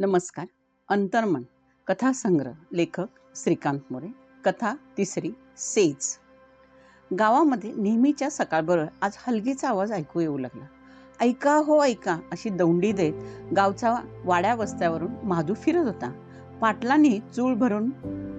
नमस्कार. अंतर्मन कथासंग्रह लेखक श्रीकांत मोरे कथा तिसरी सेज. गावामध्ये नेहमीच्या सकाळबरोबर आज हलगीचा आवाज ऐकू येऊ लागला. ऐका हो ऐका अशी दौंडी देत गावचा वाड्या वस्त्यावरून महादू फिरत होता. पाटलांनी चूळ भरून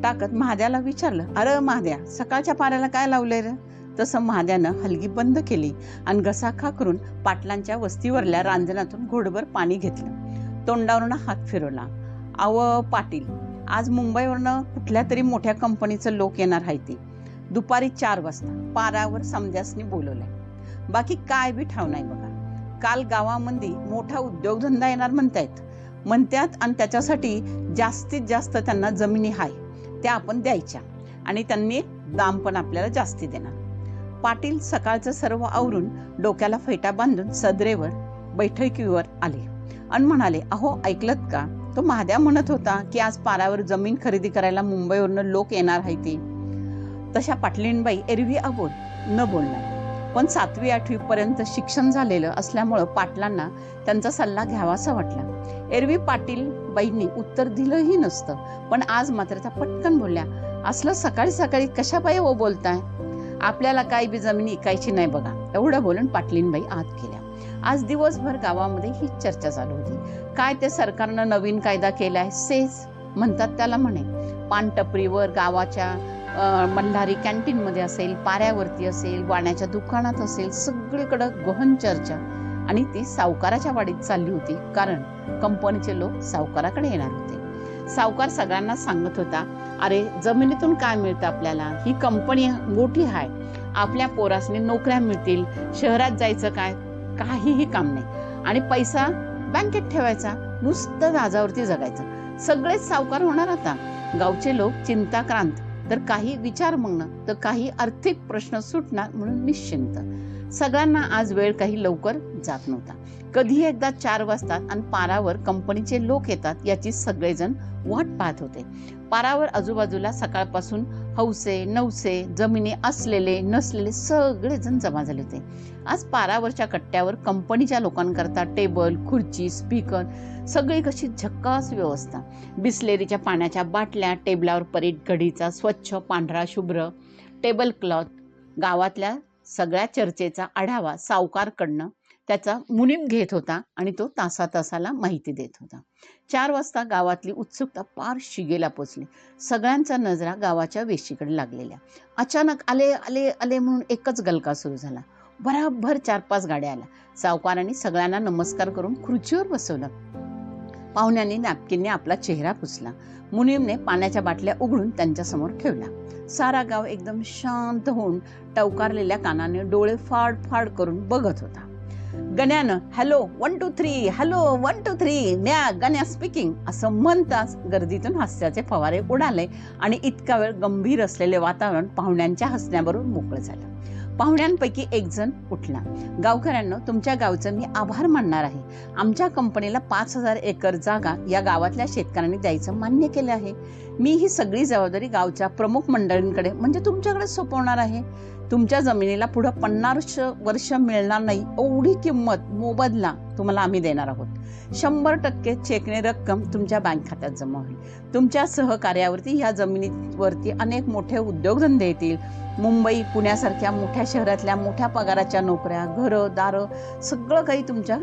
टाकत महाद्याला विचारलं अरे महाद्या सकाळच्या पाऱ्याला काय लावलंय रे? तसं महाद्यानं हलगी बंद केली आणि घसाखा करून पाटलांच्या वस्तीवरल्या रांजणातून घोडभर पाणी घेतलं. तोंडावरनं हात फिरवला. अव पाटील आज मुंबईवरनं कुठल्या तरी मोठ्या कंपनीचं लोक येणार आहे ते. दुपारी चार वाजता पारावर समजासनी बोलवलंय. बाकी काय बी ठाव नाही बघा. काल गावामध्ये मोठा उद्योगधंदा येणार म्हणतायत. म्हणतात आणि त्याच्यासाठी जास्तीत जास्त त्यांना जमिनी हाय त्या आपण द्यायच्या. आणि त्यांनी दाम पण आपल्याला जास्ती देणार. पाटील सकाळचं सर्व आवरून डोक्याला फेटा बांधून सदरेवर बैठकीवर आले. आणि म्हणाले अहो ऐकलत का? तो महाद्या म्हणत होता की आज पारावर जमीन खरेदी करायला मुंबईवरनं लोक येणार आहे ते. तशा पाटलीणबाई एरवी अबोल न बोलणार पण सातवी आठवी पर्यंत शिक्षण झालेलं असल्यामुळं पाटलांना त्यांचा सल्ला घ्यावासा वाटला. एरवी पाटील बाईंनी उत्तर दिलंही नसतं पण आज मात्र त्या पटकन बोलल्या असलं सकाळी सकाळी कशा ओ बोलताय? आपल्याला काही बी जमीन ऐकायची नाही बघा. एवढं बोलून पाटलींबाई आत गेल्या. आज दिवसभर गावामध्ये ही चर्चा चालू होती. काय ते सरकारनं नवीन कायदा केलाय? सेज म्हणतात त्याला म्हणे. पानटपरीवर गावाच्या मल्हारी कॅन्टीनमध्ये असेल पाऱ्यावरती असेल वाण्याच्या दुकानात असेल सगळीकडं गहन चर्चा. आणि ती सावकाराच्या वाडीत चालली होती. कारण कंपनीचे लोक सावकाराकडे येणार होते. सावकार सगळ्यांना सांगत होता अरे जमिनीतून काय मिळतं आपल्याला? ही कंपनी मोठी आहे आपल्या पोरासने नोकऱ्या मिळतील. शहरात जायचं काय? काहीही काम नाही. आणि पैसा बँकेत ठेवायचा नुसतं व्याजावरती जगायचं. सगळेच सावकार होणार आता. गावचे लोक चिंताक्रांत. तर काही विचार मग्न तर काही आर्थिक प्रश्न सुटणार म्हणून निश्चिंत. सगळ्यांना आज वेळ काही लवकर जात नव्हता. कधी एकदा चार वाजतात आणि पारावर कंपनीचे लोक येतात याची सगळेजण वाट पाहत होते. पारावर आजूबाजूला सकाळपासून हौसे नवसे जमिनी असलेले नसलेले सगळेजण जमा झाले होते. आज पारावरच्या कट्ट्यावर कंपनीच्या लोकांकरता टेबल खुर्ची स्पीकर सगळी कशी झक्कास व्यवस्था. बिस्लेरीच्या पाण्याच्या बाटल्या टेबलावर परीट घडीचा स्वच्छ पांढरा शुभ्र टेबल क्लॉथ गावातल्या सगळ्या चर्चेचा आढावा सावकारकडनं त्याचा मुनीम घेत होता आणि तो तासा तासाला माहिती देत होता. चार वाजता गावातली उत्सुकता पार शिगेला पोचली. सगळ्यांचा नजरा गावाच्या वेशीकडे लागलेल्या. अचानक आले आले आले म्हणून एकच गलका सुरू झाला. भराभर चार पाच गाड्या आल्या. सावकारांनी सगळ्यांना नमस्कार करून खुर्चीवर बसवलं. पाहुण्यांनी नॅपकिनने आपला चेहरा पुसला. मुनीमने पाण्याच्या बाटल्या उघडून त्यांच्यासमोर ठेवला सारा गाव एकदम शांत होऊन टवकारलेल्या कानाने डोळे फाड फाड करून बघत होता. गण्यानं hello one two three hello one two three न्या गण्या स्पीकिंग असं म्हणताच गर्दीतून हास्याचे फवारे उडाले आणि इतका वेळ गंभीर असलेले वातावरण पाहुण्यांच्या हसण्यावरून मोकळं झालं. पाहुण्यांपैकी एक जण उठला. गावकऱ्यांना तुमच्या गावचं मी आभार मानणार आहे. आमच्या कंपनीला पाच हजार एकर जागा या गावातल्या शेतकऱ्यांनी द्यायचं मान्य केलं आहे. मी ही सगळी जबाबदारी गावच्या प्रमुख मंडळींकडे म्हणजे तुमच्याकडे सोपवणार आहे. तुमच्या जमिनीला पुढं पन्नास वर्ष मिळणार नाही एवढी किंमत मोबदला तुम्हाला आम्ही देणार आहोत. शंभर टक्के चेकने रक्कम तुमच्या बँक खात्यात जमा होईल. तुमच्या सहकार्यावरती ह्या जमिनीवरती अनेक मोठे उद्योगधंदे येतील. मुंबई पुण्यासारख्या मोठ्या शहरातल्या मोठ्या पगाराच्या नोकऱ्या घरं दारं सगळं काही तुमच्या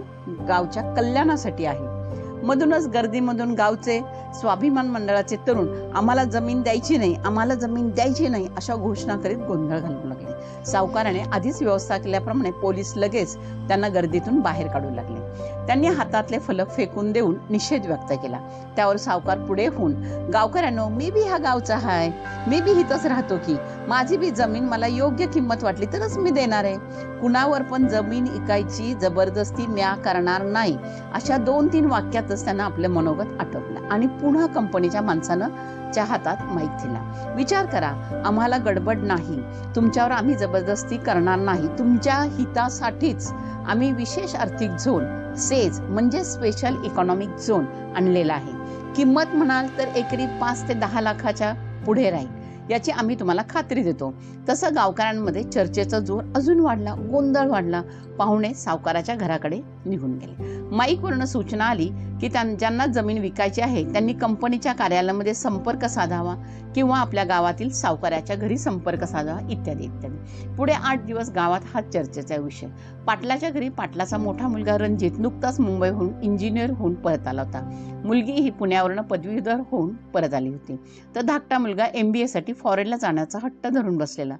गावच्या कल्याणासाठी आहे. मधूनच गर्दीमधून गावचे स्वाभिमान मंडळाचे तरुण आम्हाला जमीन द्यायची नाही आम्हाला जमीन द्यायची नाही अशा घोषणा करीत गोंधळ घालू लागले. सावकाराने आधीच व्यवस्था केल्याप्रमाणे पोलीस लगेच त्यांना गर्दीतून बाहेर काढू लागले. त्यांनी हातातले फलक फेकून देऊन निषेध व्यक्त केला. त्यावर सावकार पुढे होऊन गावकऱ्यांनो मी बी ह्या गावचा हाय. मी बी इथंच राहतो की. माझी बी जमीन मला योग्य किंमत वाटली तरच मी देणार आहे. कुणावर पण जमीन इकायची जबरदस्ती म्या करणार नाही. अशा दोन तीन वाक्यात वाक्यातच त्यांना आपलं मनोगत आटोपलं आणि पुन्हा कंपनीच्या माणसानं च्या हातात माईक दिला. विचार करा आम्हाला गडबड नाही. तुमच्यावर आम्ही जबरदस्ती करणार नाही. तुमच्या हितासाठीच आम्ही विशेष आर्थिक झोन सेज म्हणजे स्पेशल इकॉनॉमिक झोन आणलेला आहे. किंमत म्हणाल तर एकरी पाच ते दहा लाखाच्या पुढे राहील. याची आम्ही तुम्हाला खात्री देतो. तसं गावकऱ्यांमध्ये चर्चेचा जोर अजून वाढला गोंधळ वाढला. पाहुणे सावकाराच्या घराकडे निघून गेले. माईकवरनं सूचना आली की त्यां ज्यांना जमीन विकायची आहे त्यांनी कंपनीच्या कार्यालयामध्ये संपर्क साधावा किंवा आपल्या गावातील सावकाराच्या घरी संपर्क साधावा इत्यादी इत्यादी. पुढे आठ दिवस गावात हा चर्चेचा विषय. पाटलाच्या घरी पाटलाचा मोठा मुलगा रणजित नुकताच मुंबईहून इंजिनियर होऊन परत आला होता. मुलगी ही पुण्यावरून पदवीधर होऊन परत आली होती. तर धाकटा मुलगा एम बी एसाठी फॉरेनला जाण्याचा हट्ट धरून बसलेला.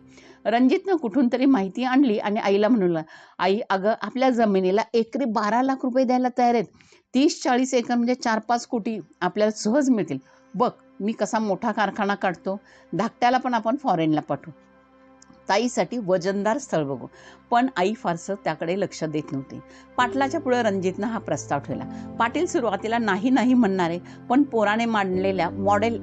रणजितनं कुठून तरी माहिती आणली आणि आईला म्हणून आई अगं आपल्या जमिनीला एकरी बारा लाख रुपये द्यायला तयार आहेत. तीस चाळीस एकर म्हणजे चार पाच कोटी आपल्याला सहज मिळतील. बघ मी कसा मोठा कारखाना काढतो. धाकट्याला पण आपण फॉरेनला पाठवू. ताईसाठी वजनदार स्थळ बघू. पण आई फारसं त्याकडे लक्ष देत नव्हती. पाटलाच्या पुढे रणजितनं हा प्रस्ताव ठेवला. पाटील सुरुवातीला नाही नाही म्हणणारे पण पोराने मांडलेल्या मॉडेल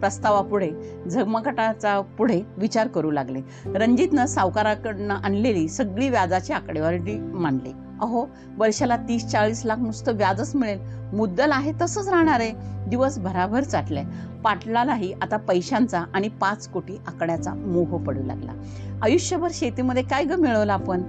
प्रस्तावापुढे झगमगटाचा पुढे विचार करू लागले. रणजितनं सावकाराकडनं आणलेली सगळी व्याजाची आकडेवारी मांडली. अहो वर्षाला तीस चाळीस लाख नुसतं व्याजच मिळेल. मुद्दल आहे तसंच राहणार आहे. दिवस भराभर चाटले पाटलालाही आता पैशांचा आणि पाच कोटी आकड्याचा मोह पडू लागला. आयुष्यभर शेतीमध्ये काय ग मिळवलं आपण?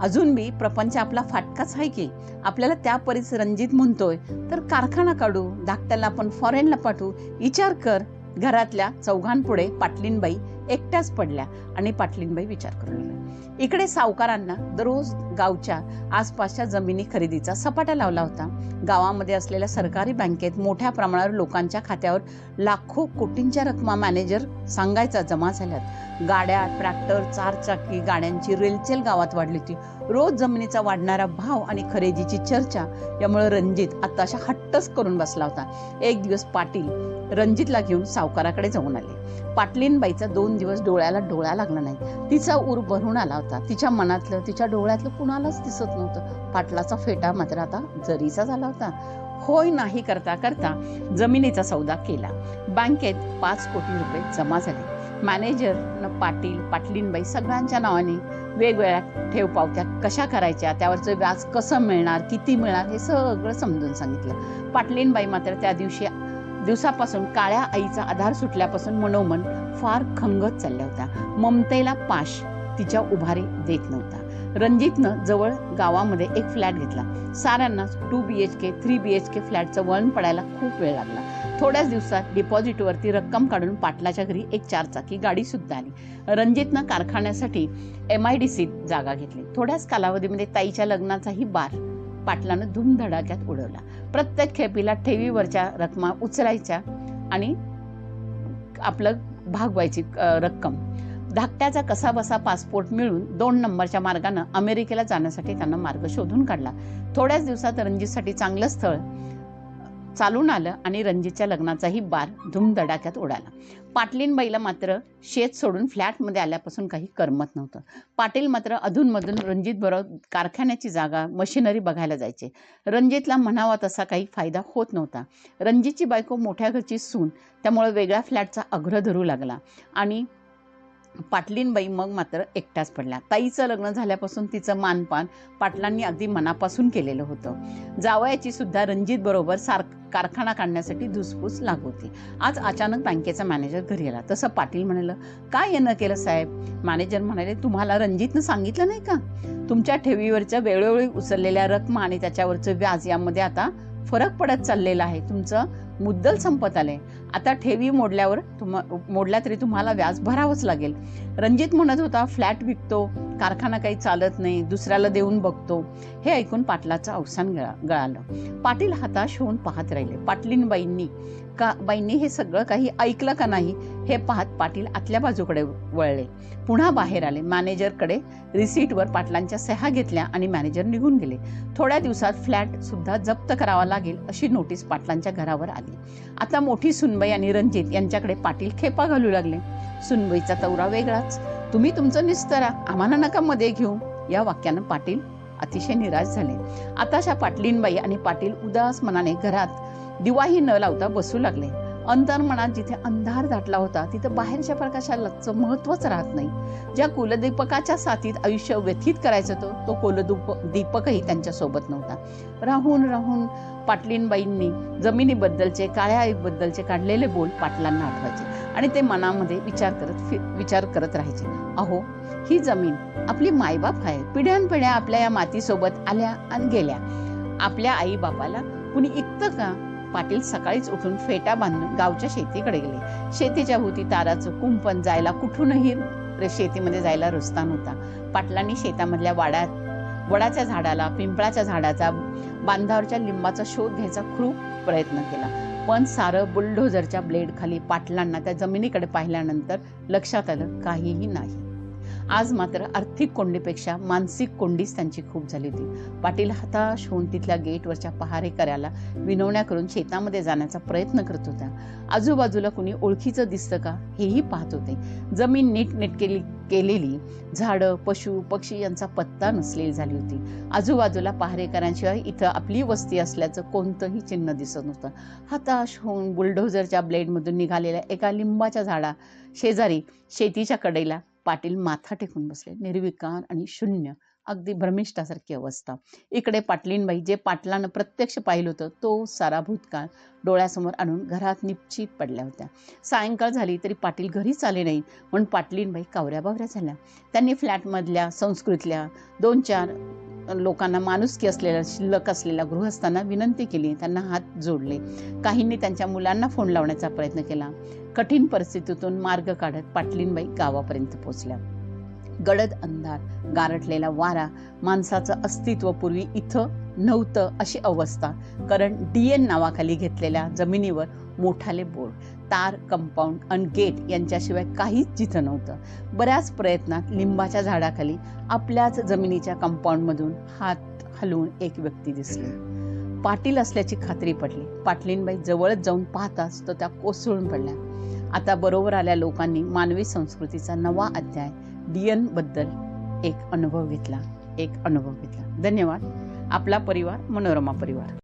अजून बी प्रपंच आपला फाटकाच आहे की? आपल्याला त्या परीस रणजित म्हणतोय तर कारखाना काढू धाकट्याला आपण फॉरेनला पाठवू विचार कर. घरातल्या चौघांपुढे पाटलीनबाई एकट्याच पडल्या आणि पाटलीनबाई विचार करू लागल्या. इकडे सावकारांना दररोज गावच्या आसपासच्या जमिनी खरेदीचा सपाटा लावला होता. गावामध्ये असलेल्या सरकारी बँकेत मोठ्या प्रमाणावर लोकांच्या खात्यावर लाखो कोटींच्या रकमा मॅनेजर सांगायचा जमा झाल्यात. गाड्या ट्रॅक्टर चारचाकी गाड्यांची रेलचेल गावात वाढली होती. रोज जमिनीचा वाढणारा भाव आणि खरेदीची चर्चा यामुळे रणजित आताशा हट्टच करून बसला होता. एक दिवस पाटील रणजितला घेऊन सावकाराकडे जाऊन आले. पाटलीनबाईचा दोन दिवस डोळ्याला डोळा लागला नाही. तिचा ऊर भरून आला होता. तिच्या मनातलं तिच्या डोळ्यातलं कुणालाच दिसत नव्हतं. पाटलाचा फेटा मात्र आता जरीचा झाला होता. होय नाही करता करता जमिनीचा सौदा केला. बँकेत पाच कोटी रुपये जमा झाले. मॅनेजरनं पाटील पाटलीनबाई सगळ्यांच्या नावाने वेगवेगळ्या ठेव पावत्या कशा करायच्या त्यावरचं व्याज कसं मिळणार किती मिळणार हे सगळं समजून सांगितलं. पाटलीनबाई मात्र त्या दिवशी दिवसापासून काळ्या आईचा आधार सुटल्यापासून मनोमन फार खंगत चालल्या होत्या. ममतेला पाश तिच्या उभारी देत नव्हता. रणजितनं जवळ गावामध्ये एक फ्लॅट घेतला. साऱ्यांना two B H K three B H K फ्लॅटचं वळण पडायला खूप वेळ लागला. थोड्याच दिवसात डिपॉझिटवरती रक्कम काढून पाटलाच्या घरी एक चारचाकी गाडी सुद्धा आली. रणजितनं कारखान्यासाठी एम आय डी सीत जागा घेतली. थोड्याच कालावधीमध्ये ताईच्या लग्नाचाही बार पाटलानं धूमधडाक्यात उडवला. प्रत्येक खेपीला ठेवीवरच्या रकमा उचलायच्या आणि आपलं भागवायची रक्कम. धाकट्याचा कसा बसा पासपोर्ट मिळून दोन नंबरच्या मार्गानं अमेरिकेला जाण्यासाठी त्यांना मार्ग शोधून काढला. थोड्याच दिवसात रणजितसाठी चांगलं स्थळ चालून आलं आणि रणजितच्या लग्नाचाही बार धूमधडाक्यात उडाला पाटलीनबाईला मात्र शेत सोडून फ्लॅटमध्ये आल्यापासून काही करमत नव्हतं. पाटील मात्र अधूनमधून रणजित बरोबर कारखान्याची जागा मशिनरी बघायला जायचे. रणजितला म्हणावा तसा काही फायदा होत नव्हता. रणजितची बायको मोठ्या घरची सून त्यामुळे वेगळ्या फ्लॅटचा आग्रह धरू लागला. आणि पाटलीनबाई मग मात्र एकट्याच पडल्या. ताईचं लग्न झाल्यापासून तिचं मानपान पाटलांनी अगदी मनापासून केलेलं होतं. जावयाची सुद्धा रणजित बरोबर सार कारखाना काढण्यासाठी धुसफूस लागू होती. आज अचानक बँकेचा मॅनेजर घरी आला. तसं पाटील म्हणालं काय येणं केलं साहेब? मॅनेजर म्हणाले तुम्हाला रणजितनं सांगितलं नाही का? तुमच्या ठेवीवरच्या वेळोवेळी उचललेल्या रकमा आणि त्याच्यावरचं व्याज यामध्ये आता फरक पडत चाललेला आहे. तुमचं मुद्दल संपत आले आता ठेवी मोडल्यावर तुम मोडल्या तरी तुम्हाला व्याज भरावंच लागेल. रणजित म्हणत होता फ्लॅट विकतो. कारखाना काही चालत नाही दुसऱ्याला देऊन बघतो. हे ऐकून पाटलाचं अवसान गळा गळालं. पाटील हताश होऊन पाहत राहिले. पाटलीनबाईंनी का बाईंनी हे सगळं काही ऐकलं का नाही हे पाहत पाटील आतल्या बाजूकडे वळले. पुन्हा बाहेर आले. मॅनेजरकडे रिसीटवर पाटलांच्या सह्या घेतल्या आणि मॅनेजर निघून गेले. थोड्या दिवसात फ्लॅट सुद्धा जप्त करावा लागेल अशी नोटीस पाटलांच्या घरावर आली. आता मोठी सुनबाई आणि रणजित यांच्याकडे पाटील खेपा घालू लागले. सुनबाईचा तवरा वेगळाच. तुम्ही तुमचं निस्तरा आम्हाला नका मध्ये घेऊ. या वाक्यानं पाटील अतिशय निराश झाले. आताशा पाटलीनबाई आणि पाटील उदास मनाने घरात दिवाही न लावता बसू लागले. अंतर्मनात जिथे अंधार दाटला होता तिथे बाहेरच्या प्रकाशालाचं महत्वच राहत नाही. ज्या कुलदीपकाच्या साथीत आयुष्य व्यथित करायचं होतं तो कुलदीप दीपकही त्यांच्यासोबत नव्हता. राहून राहून पाटलींबाईंनी जमिनीबद्दलचे काळ्या आईबद्दलचे काढलेले बोल पाटलांना आठवायचे आणि ते मनामध्ये विचार करत फि- विचार करत राहायचे. अहो ही जमीन आपली मायबाप आहे पिढ्यानपिढ्या आपल्या या मातीसोबत आल्या आणि गेल्या. आपल्या आई बापाला कुणी इकतं का? पाटील सकाळीच उठून फेटा बांधून गावच्या शेतीकडे गेले. शेतीच्या भोवती ताराचं कुंपण जायला कुठूनही शेतीमध्ये जायला रस्ता नव्हता. पाटलांनी शेतामधल्या वाड्यात वडाच्या झाडाला पिंपळाच्या झाडाचा बांधावरच्या लिंबाचा शोध घ्यायचा खूप प्रयत्न केला. पण सारं बुलडोझरच्या ब्लेडखाली पाटलांना त्या जमिनीकडे पाहिल्यानंतर लक्षात आलं काहीही नाही. आज मात्र आर्थिक कोंडीपेक्षा मानसिक कोंडीच त्यांची खूप झाली होती. पाटील हताश होऊन तिथल्या गेटवरच्या पहारेकऱ्याला विनवण्या करून शेतामध्ये जाण्याचा प्रयत्न करत होत्या. आजूबाजूला कुणी ओळखीचं दिसतं का हेही पाहत होते. जमीन नीट नीट केली केलेली झाडं पशु पक्षी यांचा पत्ता नसलेली झाली होती. आजूबाजूला पहारेकरांशिवाय इथं आपली वस्ती असल्याचं कोणतंही चिन्ह दिसत नव्हतं. हताश होऊन बुलडोझरच्या ब्लेडमधून निघालेल्या एका लिंबाच्या झाडा शेजारी शेतीच्या कडेला पाटील माथा टेकून बसले. निर्विकार आणि शून्य. अगदी भ्रमिष्ठासारखी अवस्था. इकडे पाटलींबाई जे पाटलानं प्रत्यक्ष पाहिलं होतं तो सारा भूतकाळ डोळ्यासमोर आणून घरात निश्चित पडल्या होत्या. सायंकाळ झाली तरी पाटील घरीच आले नाही म्हणून पाटलींबाई कावऱ्या बावऱ्या झाल्या. त्यांनी फ्लॅटमधल्या संस्कृतल्या दोन चार लोकांना माणुसकी असलेल्या शिल्लक असलेल्या गृहस्थांना विनंती केली त्यांना हात जोडले. काहींनी त्यांच्या मुलांना फोन लावण्याचा प्रयत्न केला. कठीण परिस्थितीतून मार्ग काढत पाटलींबाई गावापर्यंत पोहोचल्या. गडद अंधार गारटलेला वारा माणसाचं अस्तित्व पूर्वी इथं नव्हतं अशी अवस्था कारण डी एन नावाखाली घेतलेल्या जमिनीवर मोठाले बोर्ड तार कंपाऊंड आणि गेट यांच्याशिवाय काहीच जिथं नव्हतं. बऱ्याच प्रयत्नात लिंबाच्या झाडाखाली आपल्याच जमिनीच्या कंपाऊंडमधून हात हलवून एक व्यक्ती दिसली. पाटील असल्याची खात्री पडली. पाटलीनबाई जवळच जाऊन पाहताच तर त्या कोसळून पडल्या आता बरोबर आल्या लोकांनी मानवी संस्कृतीचा नवा अध्याय डीएनबद्दल एक अनुभव घेतला. एक अनुभव घेतला. धन्यवाद. आपला परिवार मनोरमा परिवार.